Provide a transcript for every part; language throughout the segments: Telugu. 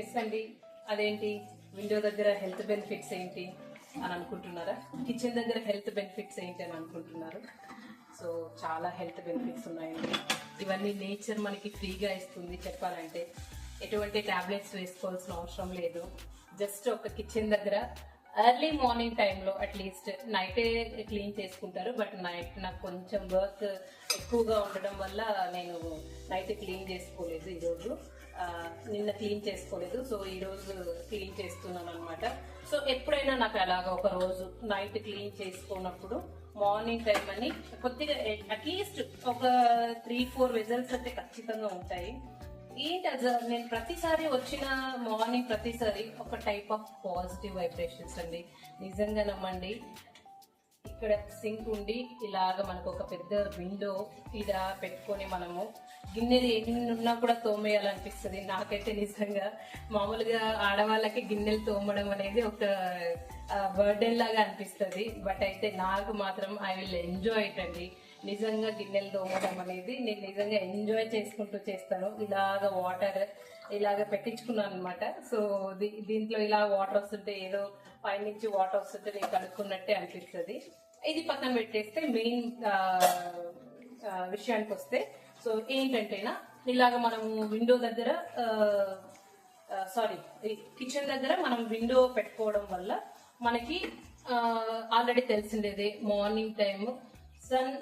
ఎస్ అండి అదేంటి? విండో దగ్గర హెల్త్ బెనిఫిట్స్ ఏంటి అని అనుకుంటున్నారా? కిచెన్ దగ్గర హెల్త్ బెనిఫిట్స్ ఏంటి అని అనుకుంటున్నారు? సో చాలా హెల్త్ బెనిఫిట్స్ ఉన్నాయండి. ఇవన్నీ నేచర్ మనకి ఫ్రీగా ఇస్తుంది చెప్పాలంటే. ఎటువంటి టాబ్లెట్స్ వేసుకోవాల్సిన అవసరం లేదు. జస్ట్ ఒక కిచెన్ దగ్గర ఎర్లీ మార్నింగ్ టైంలో అట్లీస్ట్ నైటే క్లీన్ చేసుకుంటారు. బట్ నైట్ నాకు కొంచెం వర్క్ ఎక్కువగా ఉండడం వల్ల నేను నైట్ క్లీన్ చేసుకోలేదు ఈరోజు. నిన్న క్లీన్ చేసుకోలేదు. సో ఈ రోజు క్లీన్ చేస్తున్నాను అనమాట సో ఎప్పుడైనా నాకు అలాగా ఒక రోజు నైట్ క్లీన్ చేసుకున్నప్పుడు మార్నింగ్ టైం అని కొద్దిగా అట్లీస్ట్ ఒక త్రీ ఫోర్ రిజల్ట్స్ అయితే ఖచ్చితంగా ఉంటాయి. ఏంటి అది? నేను ప్రతిసారి వచ్చిన మార్నింగ్ ప్రతిసారి ఒక టైప్ ఆఫ్ పాజిటివ్ వైబ్రేషన్స్ అండి. నిజంగా నమ్మండి. ఇక్కడ సింక్ ఉండి ఇలాగ మనకు ఒక పెద్ద విండో ఇలా పెట్టుకొని మనము గిన్నెది ఎన్ని ఉన్నా కూడా తోమేయాలనిపిస్తుంది. నాకైతే నిజంగా మామూలుగా ఆడవాళ్ళకి గిన్నెలు తోమడం అనేది ఒక బర్డెన్ లాగా అనిపిస్తుంది. బట్ అయితే నాకు మాత్రం ఐ విల్ ఎంజాయ్ ఇట్ అండి. నిజంగా గిన్నెలు తోమడం అనేది నేను నిజంగా ఎంజాయ్ చేసుకుంటూ చేస్తాను. ఇలాగ వాటర్ ఇలాగ పెట్టించుకున్నాను అనమాట సో దీ- దీంట్లో ఇలా వాటర్ వస్తుంటే ఏదో పైనుంచి వాటర్ వస్తుంటే నేను కనుక్కున్నట్టే అనిపిస్తుంది. ఇది పక్కన పెట్టేస్తే మెయిన్ విషయానికి వస్తే సో ఏంటంటేనా ఇలాగ మనము విండో దగ్గర సారీ కిచెన్ దగ్గర మనం విండో పెట్టుకోవడం వల్ల మనకి ఆల్రెడీ తెలిసిండేది మార్నింగ్ టైం సన్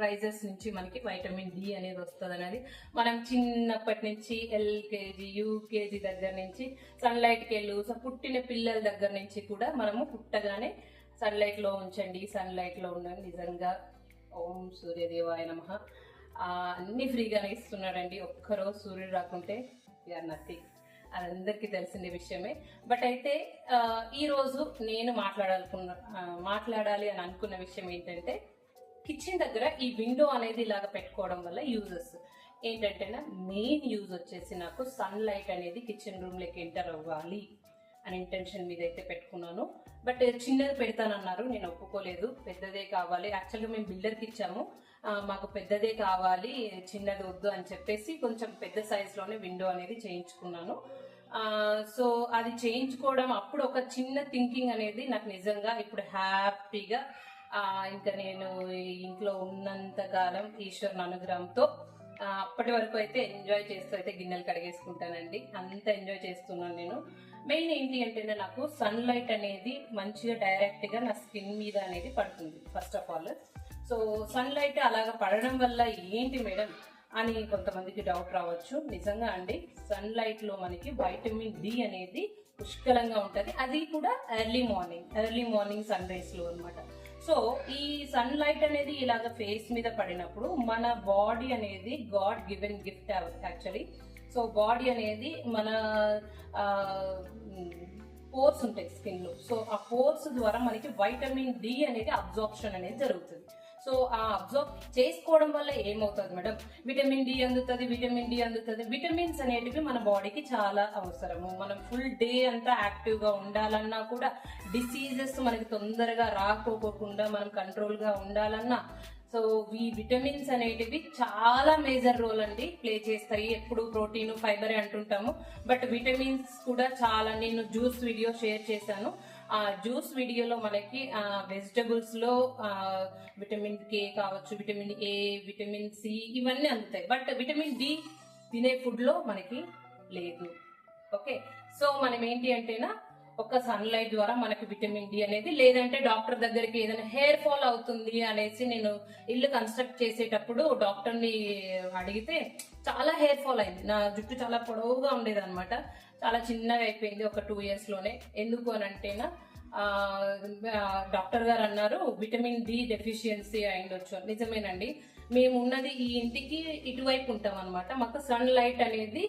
రైజెస్ నుంచి మనకి వైటమిన్ డి అనేది వస్తుంది అనేది మనం చిన్నప్పటి నుంచి ఎల్కేజీ యూకేజీ దగ్గర నుంచి సన్లైట్కి వెళ్ళు సో పుట్టిన పిల్లల దగ్గర నుంచి కూడా మనము పుట్టగానే సన్లైట్లో ఉంచండి సన్లైట్లో ఉండండి నిజంగా. ఓం సూర్యదేవాయ నమ. అన్ని ఫ్రీగానే ఇస్తున్నాడండి. ఒక్కరోజు సూర్యుడు రాకుంటే ఆర్ నథింగ్ అది అందరికీ తెలిసిన విషయమే. బట్ అయితే ఈరోజు నేను మాట్లాడాలనుకున్న మాట్లాడాలి అని అనుకున్న విషయం ఏంటంటే కిచెన్ దగ్గర ఈ విండో అనేది ఇలాగ పెట్టుకోవడం వల్ల యూజెస్ ఏంటంటే మెయిన్ యూజ్ వచ్చేసి నాకు సన్ లైట్ అనేది కిచెన్ రూమ్లోకి ఎంటర్ అవ్వాలి. అని ఇంటెన్షన్ మీద అయితే పెట్టుకున్నాను. బట్ చిన్నది పెడతానన్నారు నేను ఒప్పుకోలేదు. పెద్దదే కావాలి. యాక్చువల్గా మేము బిల్డర్కి ఇచ్చాము. మాకు పెద్దదే కావాలి చిన్నది వద్దు అని చెప్పేసి కొంచెం పెద్ద సైజులోనే విండో అనేది చేయించుకున్నాను. సో అది చేయించుకోవడం అప్పుడు ఒక చిన్న థింకింగ్ అనేది నాకు నిజంగా ఇప్పుడు హ్యాపీగా ఇంకా నేను ఇంట్లో ఉన్నంత కాలం ఈశ్వరుని అనుగ్రహంతో అప్పటి వరకు అయితే ఎంజాయ్ చేస్తూ అయితే గిన్నెలు కడిగేసుకుంటానండి. అంత ఎంజాయ్ చేస్తున్నాను నేను. మెయిన్ ఏంటి అంటే నాకు సన్ లైట్ అనేది మంచిగా డైరెక్ట్గా నా స్కిన్ మీద అనేది పడుతుంది first of all so sun light అలాగ పడడం వల్ల ఏంటి మేడం అని కొంతమందికి డౌట్ రావచ్చు. నిజంగా అండి సన్ లైట్లో మనకి వైటమిన్ డి అనేది పుష్కలంగా ఉంటుంది. అది కూడా early morning early morning sun రైజ్లో అనమాట సో ఈ సన్ లైట్ అనేది ఇలాగ ఫేస్ మీద పడినప్పుడు మన బాడీ అనేది god given gift actually so body అనేది మన పోర్స్ ఉంటాయి స్కిన్లో. సో ఆ పోర్స్ ద్వారా మనకి వైటమిన్ డి అనేది అబ్జార్ప్షన్ అనేది జరుగుతుంది. సో ఆ అబ్జర్వ్ చేసుకోవడం వల్ల ఏమవుతుంది మేడం? విటమిన్ డి అందుతుంది విటమిన్ డి అందుతుంది. విటమిన్స్ అనేటివి మన బాడీకి చాలా అవసరము. మనం ఫుల్ డే అంతా యాక్టివ్గా ఉండాలన్నా కూడా డిసీజెస్ మనకి తొందరగా రాకోకుండా మనం కంట్రోల్గా ఉండాలన్నా సో ఈ విటమిన్స్ అనేటివి చాలా మేజర్ రోల్ అండి ప్లే చేస్తాయి. ఎప్పుడు ప్రోటీన్ ఫైబర్ అంటుంటాము. బట్ విటమిన్స్ కూడా చాలా. నేను జ్యూస్ వీడియో షేర్ చేశాను. ఆ జ్యూస్ వీడియోలో మనకి వెజిటబుల్స్లో విటమిన్ కే కావచ్చు విటమిన్ ఏ విటమిన్ సి ఇవన్నీ అందుతాయి. బట్ విటమిన్ డి తినే ఫుడ్లో మనకి లేదు. ఓకే. సో మనం ఏంటి అంటేనా ఒక సన్ లైట్ ద్వారా మనకి విటమిన్ డి అనేది లేదంటే డాక్టర్ దగ్గరికి ఏదైనా హెయిర్ ఫాల్ అవుతుంది అనేసి నేను ఇల్లు కన్స్ట్రక్ట్ చేసేటప్పుడు డాక్టర్ని అడిగితే చాలా హెయిర్ ఫాల్ అయింది. నా జుట్టు చాలా పొడవుగా ఉండేది అనమాట చాలా చిన్నగా అయిపోయింది ఒక టూ ఇయర్స్లోనే. ఎందుకు అని అంటేనా డాక్టర్ గారు అన్నారు విటమిన్ డి డెఫిషియన్సీ అయిండొచ్చు. నిజమేనండి. మేము ఉన్నది ఈ ఇంటికి ఇటువైపు ఉంటాం అనమాట మాకు సన్ లైట్ అనేది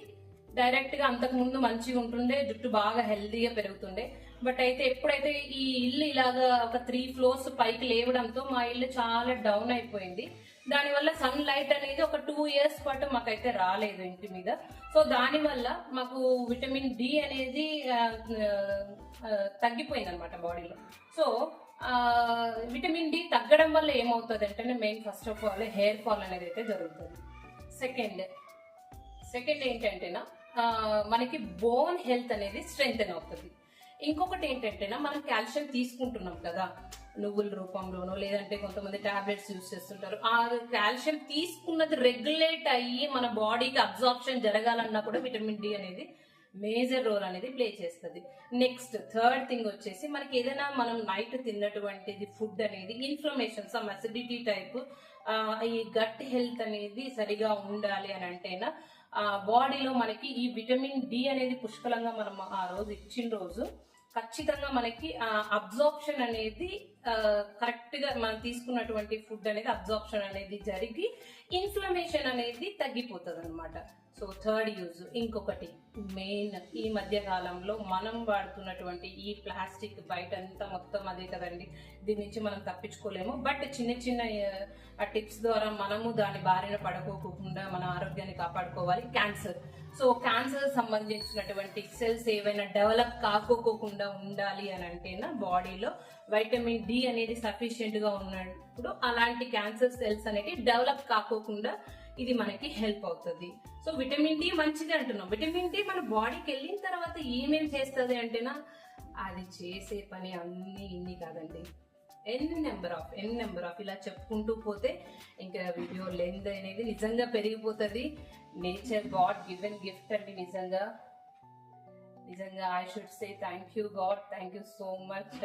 డైరెక్ట్గా అంతకు ముందు మంచిగా ఉంటుండే జుట్టు బాగా హెల్దీగా పెరుగుతుండే. బట్ అయితే ఎప్పుడైతే ఈ ఇల్లు ఇలాగా ఒక త్రీ ఫ్లోర్స్ పైకి లేవడంతో మా ఇల్లు చాలా డౌన్ అయిపోయింది. దానివల్ల సన్ లైట్ అనేది ఒక టూ ఇయర్స్ పాటు మాకైతే రాలేదు ఇంటి మీద. సో దానివల్ల మాకు విటమిన్ డి అనేది తగ్గిపోయింది అనమాట బాడీలో. సో విటమిన్ డి తగ్గడం వల్ల ఏమవుతుంది అంటే main first of all hair fall అనేది అయితే జరుగుతుంది. సెకండ్ సెకండ్ ఏంటంటేనా మనకి బోన్ హెల్త్ అనేది స్ట్రెంగ్తన్ అవుతుంది. ఇంకొకటి ఏంటంటే మనం కాల్షియం తీసుకుంటున్నాం కదా నువ్వుల రూపంలోనో లేదంటే కొంతమంది టాబ్లెట్స్ యూస్ చేస్తుంటారు. ఆ కాల్షియం తీసుకున్నది రెగ్యులేట్ అయ్యి మన బాడీకి అబ్జార్ప్షన్ జరగాలన్నా కూడా విటమిన్ డి అనేది మేజర్ రోల్ అనేది ప్లే చేస్తుంది. నెక్స్ట్ థర్డ్ థింగ్ వచ్చేసి మనకి ఏదైనా మనం నైట్ తిన్నటువంటిది ఫుడ్ అనేది ఇన్ఫ్లమేషన్ సమ్ అసిడిటీ టైప్ ఈ గట్ హెల్త్ అనేది సరిగా ఉండాలి అని అంటేనా బాడీలో మనకి ఈ విటమిన్ డి అనేది పుష్కలంగా మనం ఆ రోజు ఇచ్చిన రోజు ఖచ్చితంగా మనకి అబ్జార్ప్షన్ అనేది కరెక్ట్గా మనం తీసుకున్నటువంటి ఫుడ్ అనేది అబ్జార్ప్షన్ అనేది జరిగి ఇన్ఫ్లమేషన్ అనేది తగ్గిపోతుంది అనమాట సో థర్డ్ యూజ్ ఇంకొకటి మెయిన్ ఈ మధ్య కాలంలో మనం వాడుతున్నటువంటి ఈ ప్లాస్టిక్ బయట అంతా మొత్తం అదే కదండి. దీని నుంచి మనం తప్పించుకోలేము. బట్ చిన్న చిన్న ఆ టిప్స్ ద్వారా మనము దాని బారిన పడుకోకుండా మన ఆరోగ్యాన్ని కాపాడుకోవాలి. క్యాన్సర్. సో క్యాన్సర్ సంబంధించినటువంటి సెల్స్ ఏవైనా డెవలప్ కాకోకుండా ఉండాలి అని అంటేనా బాడీలో వైటమిన్ డి అనేది సఫిషియెంట్గా ఉన్నప్పుడు అలాంటి క్యాన్సర్ సెల్స్ అనేవి డెవలప్ కాకోకుండా ఇది మనకి హెల్ప్ అవుతుంది. సో విటమిన్ డి మంచిది అంటున్నాం. విటమిన్ డి మన బాడీకి వెళ్ళిన తర్వాత ఏమేం చేస్తుంది అంటేనా అది చేసే పని అన్ని ఇన్ని కాదండి. N number of N number of ఇలా చెప్పుకుంటూ పోతే ఇంకా వీడియో లెంత్ అనేది నిజంగా పెరిగిపోతుంది. నేచర్ గాడ్ గివెన్ గిఫ్ట్ అండి నిజంగా. నిజంగా I should say thank you god thank you so much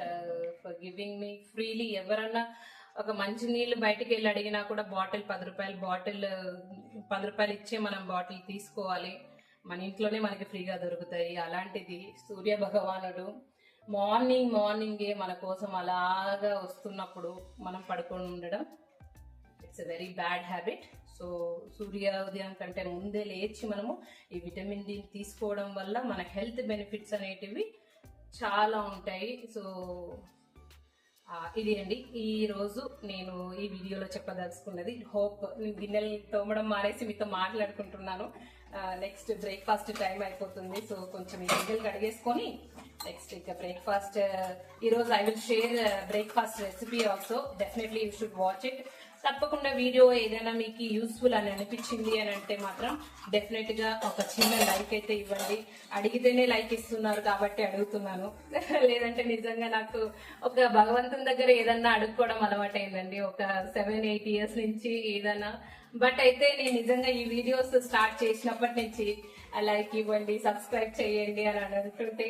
for giving me freely ఎవరన్నా ఒక మంచి నీళ్ళు బయటికి వెళ్ళి అడిగినా కూడా బాటిల్ పది రూపాయలు బాటిల్ పది రూపాయలు ఇచ్చే మనం బాటిల్ తీసుకోవాలి. మన ఇంట్లోనే మనకి ఫ్రీగా దొరుకుతాయి. అలాంటిది సూర్య భగవానుడు మార్నింగ్ మార్నింగే మన కోసం అలాగా వస్తున్నప్పుడు మనం పడుకొని ఉండడం it's a very bad habit so సూర్యోదయం కంటే ముందే లేచి మనము ఈ విటమిన్ డి తీసుకోవడం వల్ల మన హెల్త్ బెనిఫిట్స్ అనేటివి చాలా ఉంటాయి. సో ఇది అండి ఈ రోజు నేను ఈ వీడియోలో చెప్పదలుచుకున్నది హోప్. గిన్నెలు తోమడం మానేసి మీతో మాట్లాడుకుంటున్నాను. నెక్స్ట్ బ్రేక్ఫాస్ట్ టైం అయిపోతుంది. సో కొంచెం ఈ గిన్నెలు కడిగేసుకొని నెక్స్ట్ ఇక బ్రేక్ఫాస్ట్ ఈ రోజు I will share breakfast recipe also definitely you should watch it తప్పకుండా వీడియో ఏదైనా మీకు యూస్ఫుల్ అని అనిపించింది అని అంటే మాత్రం డెఫినెట్గా ఒక చిన్న లైక్ అయితే ఇవ్వండి. అడిగితేనే లైక్ ఇస్తున్నారు కాబట్టి అడుగుతున్నాను. లేదంటే నిజంగా నాకు ఒక భగవంతుని దగ్గర ఏదన్నా అడుక్కోవడం అలవాటైందండి. ఒక సెవెన్ ఎయిట్ ఇయర్స్ నుంచి ఏదైనా బట్ అయితే నేను నిజంగా ఈ వీడియోస్ స్టార్ట్ చేసినప్పటి నుంచి లైక్ ఇవ్వండి సబ్స్క్రైబ్ చేయండి అని అంటుంటే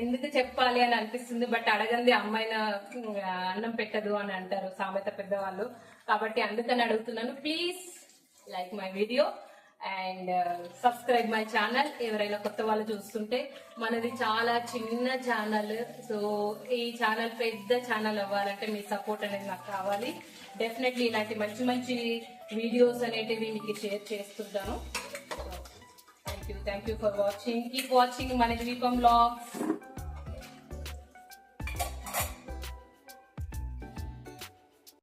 ఎందుకు చెప్పాలి అని అనిపిస్తుంది. బట్ అడగంది అమ్మాయిన అన్నం పెట్టదు అని అంటారు సామెత పెద్దవాళ్ళు. కాబట్టి అందుకని అడుగుతున్నాను please like my video and subscribe my channel ఎవరైనా కొత్త వాళ్ళు చూస్తుంటే మనది చాలా చిన్న ఛానల్ సో ఈ ఛానల్ పెద్ద ఛానల్ అవ్వాలంటే మీ సపోర్ట్ అనేది నాకు కావాలి. డెఫినెట్లీ ఇలాంటి మంచి మంచి వీడియోస్ అనేటివి మీకు షేర్ చేస్తుంటాను. Thank you. Thank you for watching. Keep watching Manajvipam vlogs.